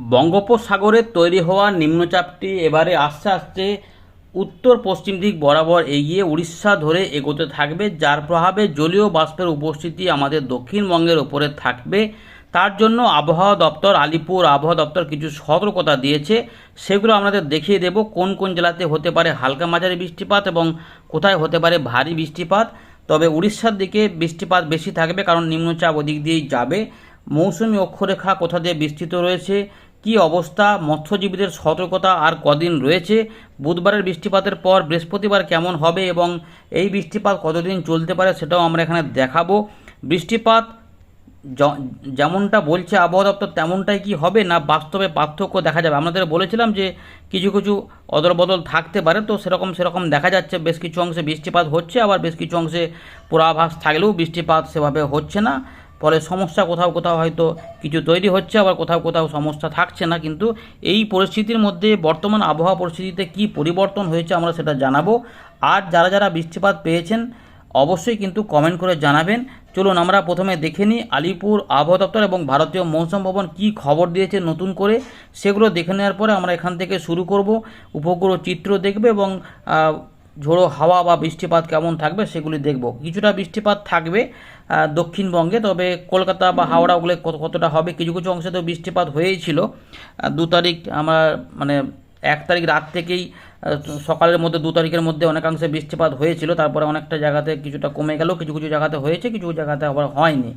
বঙ্গোপসাগরে তৈরি হওয়া নিম্নচাপটি এবারে আস্তে আস্তে উত্তর পশ্চিম দিক বরাবর এগিয়ে উড়িষ্যা ধরে এগোতে থাকবে, যার প্রভাবে জলীয় বাষ্পের উপস্থিতি আমাদের দক্ষিণবঙ্গের ওপরে থাকবে। তার জন্য আবহাওয়া দপ্তর, আলিপুর আবহাওয়া দপ্তর কিছু সতর্কতা দিয়েছে। সেগুলো আমাদের দেখিয়ে দেব, কোন কোন জেলাতে হতে পারে হালকা মাঝারি বৃষ্টিপাত এবং কোথায় হতে পারে ভারী বৃষ্টিপাত। তবে উড়িষ্যার দিকে বৃষ্টিপাত বেশি থাকবে, কারণ নিম্নচাপ ওদিক দিয়েই যাবে। মৌসুমি অক্ষরেখা কোথা দিয়ে বিস্তৃত রয়েছে? কি অবস্থা, মৎস্যজীবীদের সতর্কতা আর কদিন রয়েছে, বুধবারের বৃষ্টিপাতের পর বৃহস্পতিবার কেমন হবে এবং এই বৃষ্টিপাত কতদিন চলতে পারে সেটাও আমরা এখানে দেখাবো। বৃষ্টিপাত যেমনটা বলছে আবহাওয়া দপ্তর তেমনটাই কি হবে না বাস্তবে পার্থক্য দেখা যাবে। আমাদের বলেছিলাম যে কিছু কিছু অদল বদল থাকতে পারে, তো সেরকম সেরকম দেখা যাচ্ছে। বেশ কিছু অংশে বৃষ্টিপাত হচ্ছে, আবার বেশ কিছু অংশে পূর্বাভাস থাকলেও বৃষ্টিপাত সেভাবে হচ্ছে না। ফলে সমস্যা কোথাও কোথাও হয়তো কিছু তৈরি হচ্ছে, আবার কোথাও কোথাও সমস্যা থাকছে না। কিন্তু এই পরিস্থিতির মধ্যে বর্তমান আবহাওয়া পরিস্থিতিতে কি পরিবর্তন হয়েছে আমরা সেটা জানাব। আর যারা যারা বৃষ্টিপাত পেয়েছেন, অবশ্যই কিন্তু কমেন্ট করে জানাবেন। চলুন আমরা প্রথমে দেখে নিই আলিপুর আবহাওয়া দপ্তর এবং ভারতীয় মৌসুম ভবন কী খবর দিয়েছে নতুন করে। সেগুলো দেখে নেওয়ার পরে আমরা এখান থেকে শুরু করব। উপগ্রহ চিত্র দেখবে এবং ঝোড়ো হাওয়া বা বৃষ্টিপাত কেমন থাকবে সেগুলি দেখব। কিছুটা বৃষ্টিপাত থাকবে দক্ষিণবঙ্গে তবে কলকাতা বা হাওড়া ওগুলো কত কতটা হবে কিছু কিছু অংশে তো বৃষ্টিপাত হয়েই ছিল দু তারিখ আমরা মানে এক তারিখ রাত থেকেই সকালের মধ্যে দু তারিখের মধ্যে অনেকাংশে বৃষ্টিপাত হয়েছিল তারপরে অনেকটা জায়গাতে কিছুটা কমে গেল কিছু কিছু জায়গাতে হয়েছে কিছু কিছু জায়গাতে আবার হয়নি।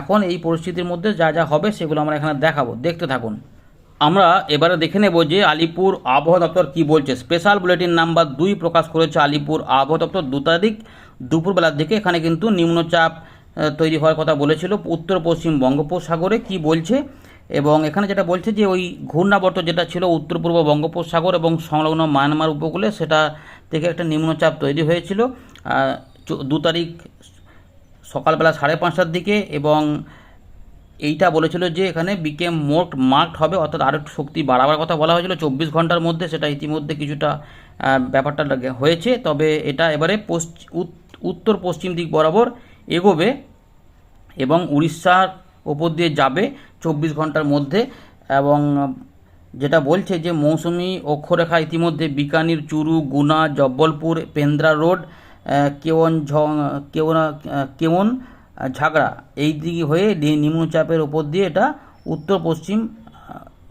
এখন এই পরিস্থিতির মধ্যে যা যা হবে সেগুলো আমরা এখানে দেখাবো। দেখতে থাকুন। আমরা এবারে দেখে নেব যে আলিপুর আবহাওয়া দপ্তর কি বলছে। স্পেশাল বুলেটিন নাম্বার দুই প্রকাশ করেছে আলিপুর আবহাওয়া দপ্তর। দু তারিখ দুপুরবেলার দিকে এখানে কিন্তু নিম্নচাপ তৈরি হওয়ার কথা বলেছিল। উত্তর পশ্চিম বঙ্গোপসাগরে কি বলছে? এবং এখানে যেটা বলছে যে ওই ঘূর্ণাবর্ত যেটা ছিল উত্তর পূর্ব বঙ্গোপসাগর এবং সংলগ্ন মায়ানমার উপকূলে সেটা থেকে একটা নিম্নচাপ তৈরি হয়েছিল। দু তারিখ সকালবেলা সাড়ে পাঁচটার দিকে এবং এইটা বলেছিল যে এখানে বিকেম মোট মার্কড হবে, অর্থাৎ আরও শক্তি বাড়াবার কথা বলা হয়েছিল। চব্বিশ ঘণ্টার মধ্যে সেটা ইতিমধ্যে কিছুটা ব্যাপারটা হয়েছে। তবে এটা এবারে পশ্চ উত- উত্তর পশ্চিম দিক বরাবর এগোবে এবং উড়িষ্যার ওপর দিয়ে যাবে চব্বিশ ঘণ্টার মধ্যে। এবং যেটা বলছে যে মৌসুমি অক্ষরেখা ইতিমধ্যে বিকানির চুরু, গুনা, জব্বলপুর, পেন্দ্রা রোড কেওন ঝং কেওন কেওন ঝাগড়া এই দিকে হয়ে নিম্নচাপের ওপর দিয়ে এটা উত্তর পশ্চিম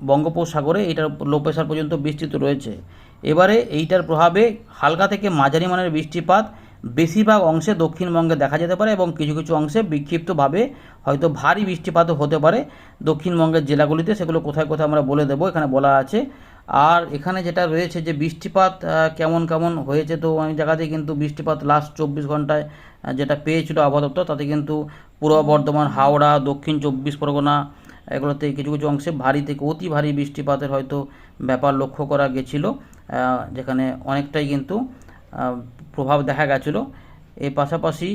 বঙ্গোপসাগরে এটার লো প্রেশার পর্যন্ত বিস্তৃত রয়েছে। এবারে এইটার প্রভাবে হালকা থেকে মাঝারি মানের বৃষ্টিপাত বেশিরভাগ অংশে দক্ষিণবঙ্গে দেখা যেতে পারে এবং কিছু কিছু অংশে বিক্ষিপ্তভাবে হয়তো ভারী বৃষ্টিপাতও হতে পারে। দক্ষিণবঙ্গের জেলাগুলিতে সেগুলো কোথায় কোথায় আমরা বলে দেবো, এখানে বলা আছে। আর এখানে যেটা রয়েছে যে বৃষ্টিপাত কেমন কেমন হয়েছে, তো অনেক জায়গাতেই কিন্তু বৃষ্টিপাত লাস্ট চব্বিশ ঘন্টায় যেটা পেয়েছিল আবহাওয়া দপ্তর, তাতে কিন্তু পূর্ব বর্ধমান, হাওড়া, দক্ষিণ চব্বিশ পরগনা, এগুলোতে কিছু কিছু অংশে ভারী থেকে অতি ভারী বৃষ্টিপাতের হয়তো ব্যাপার লক্ষ্য করা গেছিল যেখানে অনেকটাই কিন্তু প্রভাব দেখা গেছিল। এর পাশাপাশি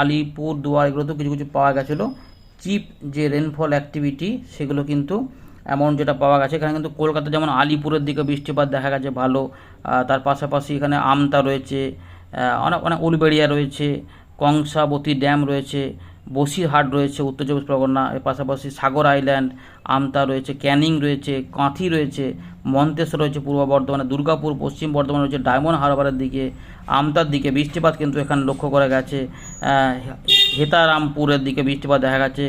আলিপুর দুয়ার এগুলোতেও কিছু কিছু পাওয়া গেছিল। চিপ যে রেনফল অ্যাক্টিভিটি সেগুলো কিন্তু এমন যেটা পাওয়া গেছে, এখানে কিন্তু কলকাতা যেমন আলিপুরের দিকে বৃষ্টিপাত দেখা গেছে ভালো তার পাশাপাশি এখানে আমতা রয়েছে অনেক অনেক উলবেড়িয়া রয়েছে, কংসাবতী ড্যাম রয়েছে, বসিরহাট রয়েছে, উত্তর চব্বিশ পরগনা, এর পাশাপাশি সাগর আইল্যান্ড আমতা রয়েছে, ক্যানিং রয়েছে, কাঁথি রয়েছে, মন্তেশ্বর রয়েছে পূর্ব বর্ধমানে, দুর্গাপুর পশ্চিম বর্ধমান রয়েছে ডায়মন্ড হারবারের দিকে, আমতার দিকে বৃষ্টিপাত কিন্তু এখানে লক্ষ্য করা গেছে হেতারামপুরের দিকে বৃষ্টিপাত দেখা গেছে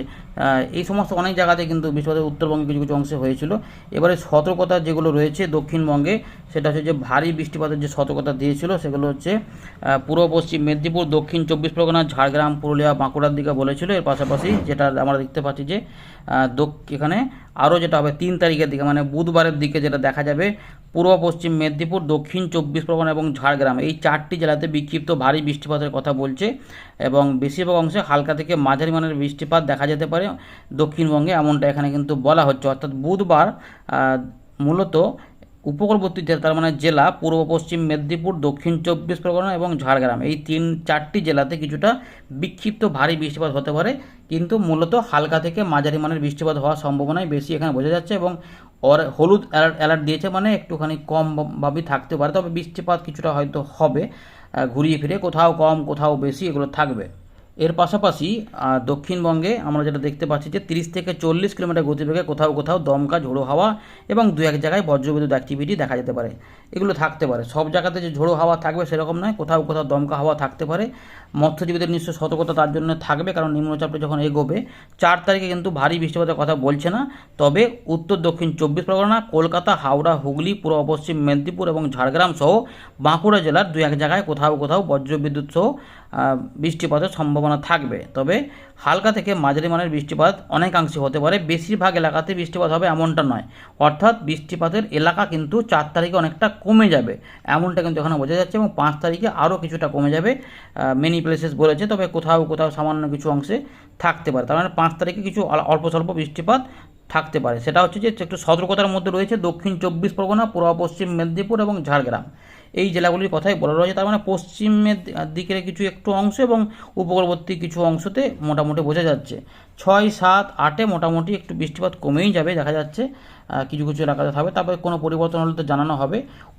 এই সমস্ত অনেক জায়গাতে কিন্তু বৃষ্টিপাতের উত্তরবঙ্গে কিছু কিছু অংশে হয়েছিল। এবারে সতর্কতা যেগুলো রয়েছে দক্ষিণবঙ্গে, সেটা হচ্ছে যে ভারী বৃষ্টিপাতের যে সতর্কতা দিয়েছিল, সেগুলো হচ্ছে পূর্ব পশ্চিম মেদিনীপুর, দক্ষিণ চব্বিশ পরগনা, ঝাড়গ্রাম, পুরুলিয়া, বাঁকুড়ার দিকে বলেছিল। এর পাশাপাশি যেটা আমরা দেখতে পাচ্ছি যে এখানে আরও যেটা হবে, তিন তারিখের দিকে মানে বুধবারের দিকে যেটা দেখা যাবে পূর্ব, পশ্চিম মেদিনীপুর, দক্ষিণ চব্বিশ পরগনা এবং ঝাড়গ্রাম। এই চারটি জেলাতে বিক্ষিপ্ত ভারী বৃষ্টিপাতের কথা বলছে এবং বেশিরভাগ অংশে হালকা থেকে মাঝারি মানের বৃষ্টিপাত দেখা যেতে পারে দক্ষিণবঙ্গে, এমনটা এখানে কিন্তু বলা হচ্ছে। অর্থাৎ বুধবার মূলত উপকূলবর্তী জেলা, তার মানে জেলা পূর্ব, পশ্চিম মেদিনীপুর, দক্ষিণ চব্বিশ পরগনা এবং ঝাড়গ্রাম। এই তিন, চারটি জেলাতে কিছুটা বিক্ষিপ্ত ভারী বৃষ্টিপাত হতে পারে, কিন্তু মূলত হালকা থেকে মাঝারি মানের বৃষ্টিপাত হওয়ার সম্ভাবনাই বেশি এখানে বোঝা যাচ্ছে এবং ওর হলুদ অ্যালার্ট অ্যালার্ট দিয়েছে মানে একটুখানি কমভাবে থাকতে পারে, তবে বৃষ্টিপাত কিছুটা হয়তো হবে ঘুরিয়ে ফিরে, কোথাও কম, কোথাও বেশি এগুলো থাকবে। এর পাশাপাশি দক্ষিণবঙ্গে আমরা যেটা দেখতে পাচ্ছি যে তিরিশ থেকে চল্লিশ কিলোমিটার গতিবেগে কোথাও কোথাও দমকা, ঝোড়ো হাওয়া এবং দু এক জায়গায় বজ্রবিদ্যুৎ অ্যাক্টিভিটি দেখা যেতে পারে। এগুলো থাকতে পারে। সব জায়গাতে যে ঝোড়ো হাওয়া থাকবে সেরকম নয়, কোথাও কোথাও দমকা হাওয়া থাকতে পারে। মৎস্যজীবীদের নিশ্চয় সতর্কতা তার জন্য থাকবে, কারণ নিম্নচাপটা যখন এগোবে, চার তারিখে কিন্তু ভারী বৃষ্টিপাতের কথা বলছে না। তবে উত্তর, দক্ষিণ চব্বিশ পরগনা, কলকাতা, হাওড়া, হুগলি, পূর্ব, পশ্চিম মেদিনীপুর এবং ঝাড়গ্রাম সহ বাঁকুড়া জেলার দু এক জায়গায় কোথাও কোথাও বজ্রবিদ্যুৎ সহ বৃষ্টিপাতের সম্ভাবনা থাকবে। তবে হালকা থেকে মাঝারি মানের বৃষ্টিপাত অনেকাংশে হতে পারে। বেশিরভাগ এলাকাতে বৃষ্টিপাত হবে এমনটা নয়। অর্থাৎ বৃষ্টিপাতের এলাকা কিন্তু চার তারিখে অনেকটা কমে যাবে। এমনটা কিন্তু এখানে বোঝা যাচ্ছে এবং পাঁচ তারিখে আরও কিছুটা কমে যাবে। মেনি প্লেসেস বলেছে, তবে কোথাও কোথাও সামান্য কিছু অংশে থাকতে পারে। তার মানে পাঁচ তারিখে কিছু অল- অল্প স্বল্প বৃষ্টিপাত থাকতে পারে। সেটা হচ্ছে যে একটু সতর্কতার মধ্যে রয়েছে দক্ষিণ চব্বিশ পরগনা, পূর্ব পশ্চিম মেদিনীপুর এবং ঝাড়গ্রাম। এই জেলাগুলির কথাই বলা রয়েছে। তার মানে পশ্চিমের দিকের কিছু একটু অংশ এবং উপকূলবর্তী কিছু অংশতে মোটামুটি বোঝা যাচ্ছে। ছয়, সাত, আটে মোটামুটি একটু বৃষ্টিপাত কমেই যাবে, দেখা যাচ্ছে কিছু কিছু এলাকাতে থাকবে। তারপরে কোনো পরিবর্তন হলে তো জানানো হবে।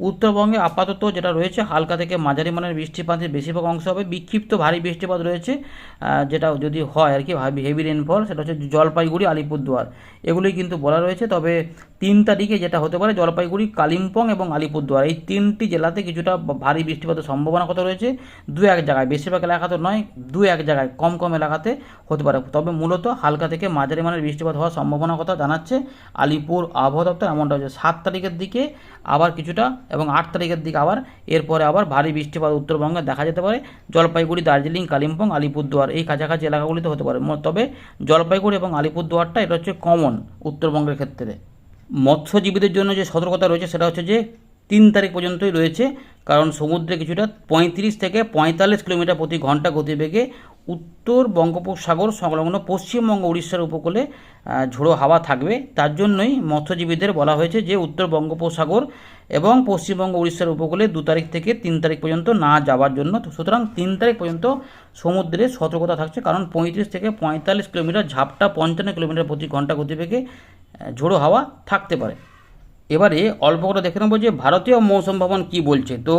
উত্তরবঙ্গে আপাতত যেটা রয়েছে, হালকা থেকে মাঝারি মানের বৃষ্টিপাতের বেশিরভাগ অংশ হবে। বিক্ষিপ্ত ভারী বৃষ্টিপাত রয়েছে যেটা যদি হয় আর কি হেভি রেনফল সেটা হচ্ছে জলপাইগুড়ি, আলিপুরদুয়ার। এগুলোই কিন্তু বলা রয়েছে। তবে তিন তারিখে যেটা হতে পারে, জলপাইগুড়ি, কালিম্পং এবং আলিপুরদুয়ার। এই তিনটি জেলাতে কিছুটা ভারী বৃষ্টিপাতের সম্ভাবনা কথা রয়েছে? দু এক জায়গায়। বেশিরভাগ এলাকাতে নয়, দু এক জায়গায় কম কম এলাকাতে হতে পারে। তবে মূলত হালকা থেকে মাঝারি মানের বৃষ্টিপাত হওয়ার সম্ভাবনা কথা জানাচ্ছে আলিপুর আবহাওয়া দপ্তর। এমনটা হচ্ছে সাত তারিখের দিকে আবার কিছুটা এবং আট তারিখের দিকে আবার, এরপরে আবার ভারী বৃষ্টিপাত উত্তরবঙ্গে দেখা যেতে পারে। জলপাইগুড়ি, দার্জিলিং, কালিম্পং, আলিপুরদুয়ার এই কাছাকাছি এলাকাগুলিতে হতে পারে। তবে জলপাইগুড়ি এবং আলিপুরদুয়ারটা এটা হচ্ছে কমন উত্তরবঙ্গের ক্ষেত্রে। মৎস্যজীবীদের জন্য যে সতর্কতা রয়েছে সেটা হচ্ছে যে তিন তারিখ পর্যন্তই রয়েছে, কারণ সমুদ্রে কিছুটা পঁয়ত্রিশ থেকে পঁয়তাল্লিশ কিলোমিটার প্রতি ঘণ্টা গতিবেগে উত্তর বঙ্গোপসাগর সংলগ্ন পশ্চিমবঙ্গ উড়িষ্যার উপকূলে ঝোড়ো হাওয়া থাকবে। তার জন্যই মৎস্যজীবীদের বলা হয়েছে যে উত্তর বঙ্গোপসাগর এবং পশ্চিমবঙ্গ উড়িষ্যার উপকূলে দু তারিখ থেকে তিন তারিখ পর্যন্ত না যাওয়ার জন্য সুতরাং তিন তারিখ পর্যন্ত সমুদ্রে সতর্কতা থাকছে, কারণ পঁয়ত্রিশ থেকে পঁয়তাল্লিশ কিলোমিটার, ঝাপটা পঞ্চান্ন কিলোমিটার প্রতি ঘণ্টা গতিবেগে ঝোড়ো হাওয়া থাকতে পারে। এবারে অল্প করে দেখে নেব যে ভারতীয় মৌসুম ভবন কী বলছে। তো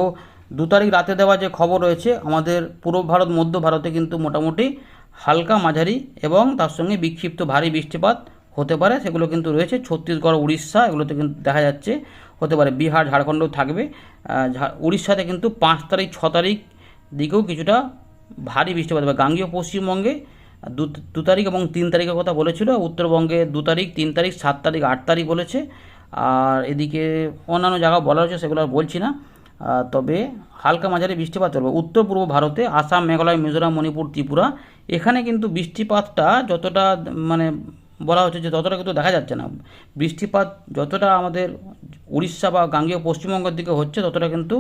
দু তারিখ রাতে দেওয়া যে খবর রয়েছে, আমাদের পূর্ব ভারত, মধ্য ভারতে কিন্তু মোটামুটি হালকা মাঝারি এবং তার সঙ্গে বিক্ষিপ্ত ভারী বৃষ্টিপাত হতে পারে, সেগুলো কিন্তু রয়েছে। ছত্তিশগড়, উড়িষ্যা, এগুলোতে কিন্তু দেখা যাচ্ছে হতে পারে। বিহার, ঝাড়খণ্ডও থাকবে। উড়িষ্যাতে কিন্তু পাঁচ তারিখ, ছ তারিখ দিকেও কিছুটা ভারী বৃষ্টিপাত হবে। গাঙ্গীয় পশ্চিমবঙ্গে দু তারিখ এবং তিন তারিখের কথা বলেছিল। উত্তরবঙ্গে দু তারিখ, তিন তারিখ, সাত তারিখ, আট তারিখ বলেছে। আর এদিকে অন্যান্য জায়গা বলা হয়েছে, সেগুলো আর বলছি না। তবে হালকা মাঝারি বৃষ্টিপাত চলবে। উত্তর পূর্ব ভারতে, আসাম, মেঘালয়, মিজোরাম, মণিপুর, ত্রিপুরা, এখানে কিন্তু বৃষ্টিপাতটা যতটা মানে বলা হচ্ছে যে ততটা কিন্তু দেখা যাচ্ছে না। বৃষ্টিপাত যতটা আমাদের উড়িষ্যা বা গাঙ্গেয় পশ্চিমবঙ্গের দিকে হচ্ছে, ততটা কিন্তু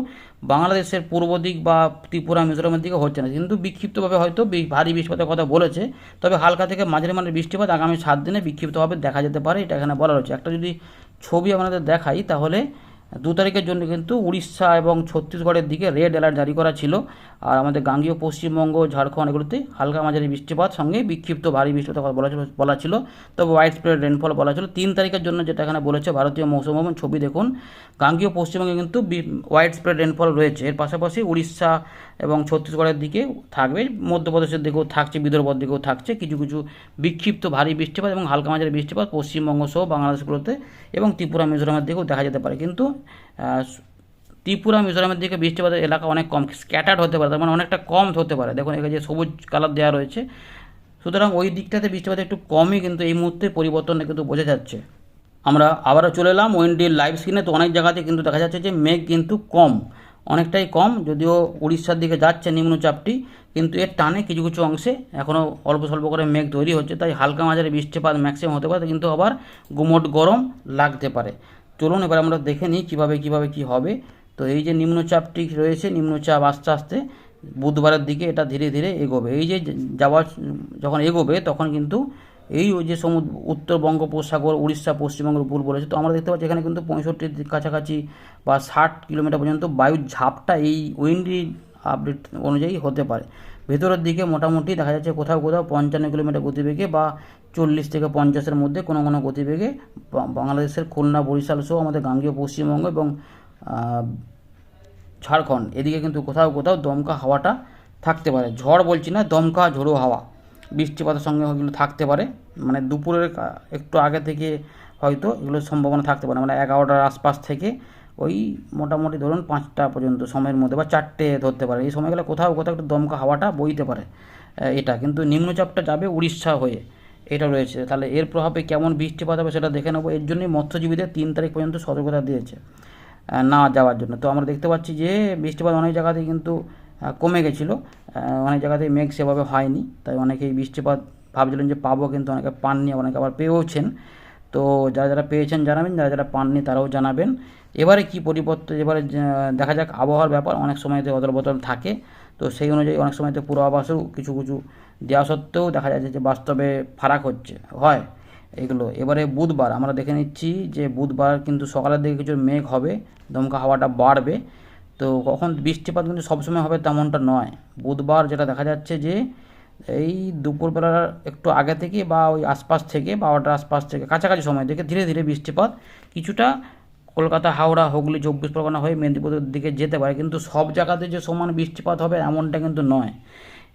বাংলাদেশের পূর্ব দিক বা ত্রিপুরা, মিজোরামের দিকে হচ্ছে না। কিন্তু বিক্ষিপ্তভাবে হয়তো ভারী বৃষ্টিপাতের কথা বলেছে, তবে হালকা থেকে মাঝারি মানের বৃষ্টিপাত আগামী সাত দিনে বিক্ষিপ্তভাবে দেখা যেতে পারে, এটা এখানে বলা হচ্ছে একটা যদি ছবি আপনাদের দেখাই তাহলে দু তারিখের জন্য কিন্তু উড়িষ্যা এবং ছত্তিশগড়ের দিকে রেড অ্যালার্ট জারি করা ছিল। আর আমাদের গাঙ্গীয় পশ্চিমবঙ্গ, ঝাড়খণ্ড এগুলোতে হালকা মাঝারি বৃষ্টিপাত সঙ্গে বিক্ষিপ্ত ভারী বৃষ্টিপাতের কথা বলা ছিল বলা ছিল। তবে ওয়াইড স্প্রেড রেনফল বলা ছিল। তিন তারিখের জন্য যেটা এখানে বলেছে ভারতীয় মৌসুম ভবন ছবি দেখুন। গাঙ্গীয় পশ্চিমবঙ্গে কিন্তু ওয়াইড স্প্রেড রেনফল রয়েছে। এর পাশাপাশি উড়িষ্যা এবং ছত্তিশগড়ের দিকে থাকবে। মধ্যপ্রদেশের দিকেও থাকছে, বিদর্ভর দিকেও থাকছে। কিছু কিছু বিক্ষিপ্ত ভারী বৃষ্টিপাত এবং হালকা মাঝারি বৃষ্টিপাত পশ্চিমবঙ্গ সহ বাংলাদেশগুলোতে এবং ত্রিপুরা, মিজোরামের দিকেও দেখা যেতে পারে। কিন্তু ত্রিপুরা, মিজোরামের দিকে বৃষ্টিপাতের এলাকা অনেক কম স্ক্যাটার্ড হতে পারে, তার মানে অনেকটা কম হতে পারে। দেখুন, এখানে যে সবুজ কালার দেওয়া রয়েছে, সুতরাং ওই দিকটাতে বৃষ্টিপাত একটু কমই কিন্তু এই মুহূর্তে পরিবর্তনটা কিন্তু বোঝা যাচ্ছে। আমরা আবারও চলে এলাম ওয়েন্ডির লাইভ স্ক্রিনে তো অনেক জায়গাতে কিন্তু দেখা যাচ্ছে যে মেঘ কিন্তু কম, অনেকটাই কম, যদিও উড়িষ্যার দিকে যাচ্ছে নিম্নচাপটি, কিন্তু এর টানে কিছু কিছু অংশে এখনও অল্প স্বল্প করে মেঘ তৈরি হচ্ছে, তাই হালকা মাঝারি বৃষ্টিপাত ম্যাক্সিমাম হতে পারে, কিন্তু আবার গুমোট গরম লাগতে পারে। চলুন এবার আমরা দেখে নিই কীভাবে কীভাবে কী হবে। তো এই যে নিম্নচাপটি রয়েছে, নিম্নচাপ আস্তে আস্তে বুধবারের দিকে এটা ধীরে ধীরে এগোবে। এই যে যাওয়ার, যখন এগোবে, তখন কিন্তু এই যে সমুদ্র উত্তর বঙ্গোপসাগর, উড়িষ্যা, পশ্চিমবঙ্গের উপর বলেছে, তো আমরা দেখতে পাচ্ছি এখানে কিন্তু পঁয়ষট্টির কাছাকাছি বা ষাট কিলোমিটার পর্যন্ত বায়ুর ঝাপটা এই উইন্ডি আপডেট অনুযায়ী হতে পারে। ভেতরের দিকে মোটামুটি দেখা যাচ্ছে কোথাও কোথাও পঞ্চান্ন কিলোমিটার গতিবেগে বা চল্লিশ থেকে পঞ্চাশের মধ্যে কোনো কোনো গতিবেগে বাংলাদেশের খুলনা, বরিশাল সহ আমাদের গাঙ্গীয় পশ্চিমবঙ্গ এবং ঝাড়খণ্ড। এদিকে কিন্তু কোথাও কোথাও দমকা হাওয়াটা থাকতে পারে। ঝড় বলছি না, দমকা ঝোড়ো হাওয়া। বৃষ্টিপাতের সঙ্গে ওগুলো থাকতে পারে। মানে দুপুরের একটু আগে থেকে হয়তো এগুলোর সম্ভাবনা থাকতে পারে। মানে এগারোটার আশপাশ থেকে ওই মোটামুটি ধরুন পাঁচটা পর্যন্ত সময়ের মধ্যে বা চারটে ধরতে পারে। এই সময়গুলো কোথাও কোথাও একটু দমকা হাওয়াটা বইতে পারে এটা। কিন্তু নিম্নচাপটা যাবে উড়িষ্যা হয়ে। এটা রয়েছে। তাহলে এর প্রভাবে কেমন বৃষ্টিপাত হবে সেটা দেখে নেব। এর জন্যই মৎস্যজীবীদের তিন তারিখ পর্যন্ত সতর্কতা দিয়েছে না যাওয়ার জন্য। তো আমরা দেখতে পাচ্ছি যে বৃষ্টিপাত অনেক জায়গাতেই কিন্তু কমে গেছিল। অনেক জায়গাতেই মেঘ সেভাবে হয়নি। তাই অনেকেই বৃষ্টিপাত ভাবছিলেন যে পাবো কিন্তু অনেকে পাননি, অনেকে আবার পেয়েওছেন। তো যারা যারা পেয়েছেন জানাবেন, যারা যারা পাননি তারাও জানাবেন। এবারে কি পরিবর্তন এবারে দেখা যাক আবহাওয়ার ব্যাপার। অনেক সময়তে অদল বদল থাকে। তো সেই অনুযায়ী অনেক সময়তে পূর্বাভাসও কিছু কিছু দেওয়া সত্ত্বেও দেখা যাচ্ছে যে বাস্তবে ফারাক হচ্ছে, হয় এগুলো। এবারে বুধবার আমরা দেখে নিচ্ছি যে, বুধবার কিন্তু সকালের দিকে কিছু মেঘ হবে, দমকা হাওয়াটা বাড়বে। তো কখন বৃষ্টিপাত কিন্তু সবসময় হবে তেমনটা নয়। বুধবার যেটা দেখা যাচ্ছে যে, এই দুপুরবেলার একটু আগে থেকে বা ওই আশপাশ থেকে, বারোটার আশপাশ থেকে, কাছাকাছি সময় থেকে ধীরে ধীরে বৃষ্টিপাত কিছুটা কলকাতা, হাওড়া, হুগলি, চব্বিশ পরগনা হয়ে মেদিনীপুরের দিকে যেতে পারে। কিন্তু সব জায়গাতে যে সমান বৃষ্টিপাত হবে এমনটা কিন্তু নয়।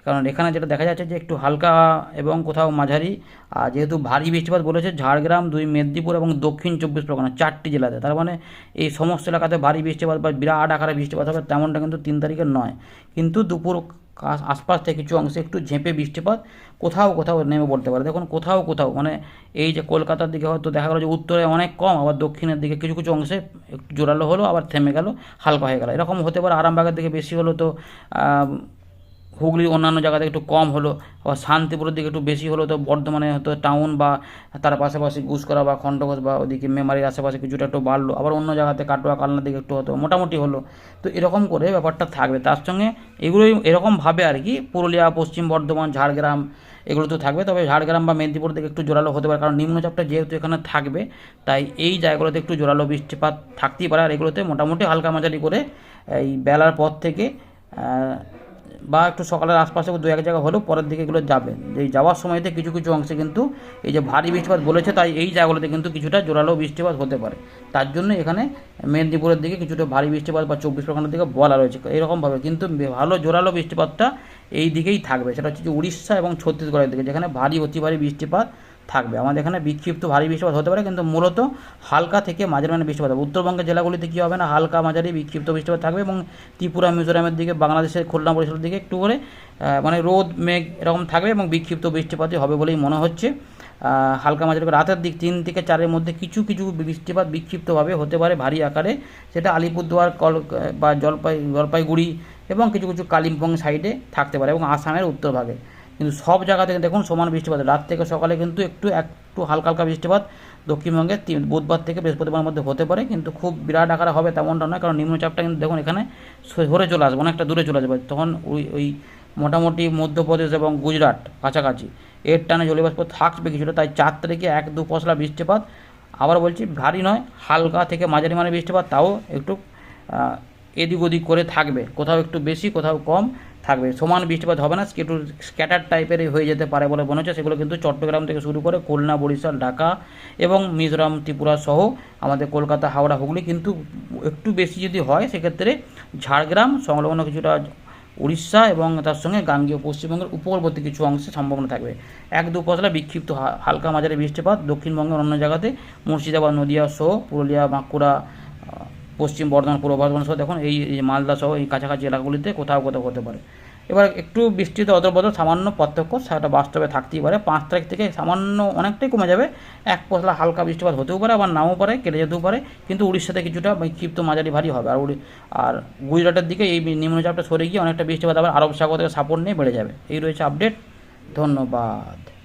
কারণ এখানে যেটা দেখা যাচ্ছে যে একটু হালকা এবং কোথাও মাঝারি, আর যেহেতু ভারী বৃষ্টিপাত বলেছে, ঝাড়গ্রাম, দুই মেদিনীপুর এবং দক্ষিণ চব্বিশ পরগনা, চারটি জেলাতে। তার মানে এই সমস্ত এলাকাতে ভারী বৃষ্টিপাত বা বিরাট আকারে বৃষ্টিপাত হবে, তেমনটা কিন্তু তিন তারিখের নয়। কিন্তু দুপুর আশপাশ থেকে কিছু অংশে একটু ঝেঁপে বৃষ্টিপাত, কোথাও কোথাও নেমে পড়তে পারে। দেখুন, কোথাও কোথাও মানে এই যে কলকাতার দিকে হয়তো দেখা গেলো যে উত্তরে অনেক কম, আবার দক্ষিণের দিকে কিছু কিছু অংশে একটু জোরালো হলো, আবার থেমে গেল, হালকা হয়ে গেল। এরকম হতে পারে আরামবাগের দিকে বেশি হলো তো আহ, হুগলির অন্যান্য জায়গাতে একটু কম হলো শান্তিপুরের দিকে একটু বেশি হলো তো বর্ধমানে হয়তো টাউন বা তার পাশাপাশি গুসকরা বা খণ্ডঘোষ বা ওদিকে মেমারির আশেপাশে কিছুটা একটু বাড়লো আবার অন্য জায়গাতে কাটোয়া কালনার দিকে একটু হতো মোটামুটি হলো। তো এরকম করে ব্যাপারটা থাকবে। তার সঙ্গে এগুলোই এরকমভাবে আর কি পুরুলিয়া পশ্চিম বর্ধমান ঝাড়গ্রাম এগুলো তো থাকবে। তবে ঝাড়গ্রাম বা মেদিনীপুর দিকে একটু জোরালো হতে পারে কারণ নিম্নচাপটা যেহেতু এখানে থাকবে তাই এই জায়গাগুলোতে একটু জোরালো বৃষ্টিপাত থাকতেই পারে। আর এগুলোতে মোটামুটি হালকা মাঝারি করে এই বেলার পর থেকে বা একটু সকালের আশপাশে দু এক জায়গা হলেও পরের দিকে এগুলো যাবে। এই যাওয়ার সময়তে কিছু কিছু অংশে কিন্তু এই যে ভারী বৃষ্টিপাত বলেছে, তাই এই জায়গাগুলোতে কিন্তু কিছুটা জোরালো বৃষ্টিপাত হতে পারে। তার জন্য এখানে মেদিনীপুরের দিকে কিছুটা ভারী বৃষ্টিপাত বা চব্বিশ পরগনার দিকে বলা রয়েছে। এরকমভাবে কিন্তু ভালো জোরালো বৃষ্টিপাতটা এই দিকেই থাকবে। সেটা হচ্ছে উড়িষ্যা এবং ছত্তিশগড়ের দিকে, যেখানে ভারী, অতি ভারী বৃষ্টিপাত থাকবে। আমাদের এখানে বিক্ষিপ্ত ভারী বৃষ্টিপাত হতে পারে, কিন্তু মূলত হালকা থেকে মাঝারি মানে বৃষ্টিপাত হবে। উত্তরবঙ্গের জেলাগুলিতে কী হবে না, হালকা, মাঝারি বিক্ষিপ্ত বৃষ্টিপাত থাকবে এবং ত্রিপুরা, মিজোরামের দিকে, বাংলাদেশের খুলনা পরিষদের দিকে একটু করে মানে রোদ, মেঘ এরকম থাকবে এবং বিক্ষিপ্ত বৃষ্টিপাতই হবে বলেই মনে হচ্ছে। হালকা, মাঝারি রাতের দিক, তিন থেকে চারের মধ্যে কিছু কিছু বৃষ্টিপাত বিক্ষিপ্তভাবে হতে পারে ভারী আকারে। সেটা আলিপুরদুয়ার কল বা জলপাই, জলপাইগুড়ি এবং কিছু কিছু কালিম্পং সাইডে থাকতে পারে এবং আসামের উত্তরভাগে কিন্তু সব জায়গাতে দেখুন সমান বৃষ্টিপাত। রাত থেকে সকালে কিন্তু একটু একটু হালকা হালকা বৃষ্টিপাত দক্ষিণবঙ্গে বুধবার থেকে বৃহস্পতিবার মধ্যে হতে পারে। কিন্তু খুব বিরাট আকারে হবে তেমনটা নয়, কারণ নিম্নচাপটা কিন্তু দেখুন এখানে সরে চলে আসবে, অনেকটা দূরে চলে যাবে তখন ওই ওই মোটামুটি মধ্যপ্রদেশ এবং গুজরাট কাছাকাছি এর টানে জলীয়বাষ্প থাকবে কিছুটা। তাই চার তারিখে এক দু পশলা বৃষ্টিপাত। আবার বলছি, ভারী নয়, হালকা থেকে মাঝারি মানে বৃষ্টিপাত। তাও একটু এদিক ওদিক করে থাকবে। কোথাও একটু বেশি, কোথাও কম থাকবে। সমান বৃষ্টিপাত হবে না একটু স্ক্যাটার টাইপেরই হয়ে যেতে পারে বলে মনে হচ্ছে। সেগুলো কিন্তু চট্টগ্রাম থেকে শুরু করে খুলনা, বরিশাল, ঢাকা এবং মিজোরাম, ত্রিপুরা সহ আমাদের কলকাতা, হাওড়া, হুগলি কিন্তু একটু বেশি যদি হয়, সেক্ষেত্রে ঝাড়গ্রাম, সংলগ্ন কিছুটা উড়িষ্যা এবং তার সঙ্গে গাঙ্গীয় পশ্চিমবঙ্গের উপকূলবর্তী কিছু অংশে সম্ভাবনা থাকবে। এক দু পশলা বিক্ষিপ্ত হালকা মাঝারি বৃষ্টিপাত দক্ষিণবঙ্গের অন্য জায়গাতে মুর্শিদাবাদ, নদিয়া সহ পুরুলিয়া, বাঁকুড়া পশ্চিম বর্ধমান, পূর্ব বর্ধমান সহ দেখুন, এই মালদা সহ এই কাছাকাছি এলাকাগুলিতে কোথাও কোথাও হতে পারে। এবার একটু বৃষ্টিতে অদল বদল সামান্য পার্থক্য সেটা বাস্তবে থাকতেই পারে। পাঁচ তারিখ থেকে সামান্য অনেকটাই কমে যাবে। এক পশলা হালকা বৃষ্টিপাত হতেও পারে, আবার নাও পারে, কেটে যেতেও পারে। কিন্তু উড়িষ্যাতে কিছুটা ক্ষিপ্ত মাঝারি ভারী হবে। আর আর গুজরাটের দিকে এই নিম্নচাপটা সরে গিয়ে অনেকটা বৃষ্টিপাত আবার আরব সাগর থেকে সাপোর্ট নিয়ে বেড়ে যাবে। এই রয়েছে আপডেট। ধন্যবাদ।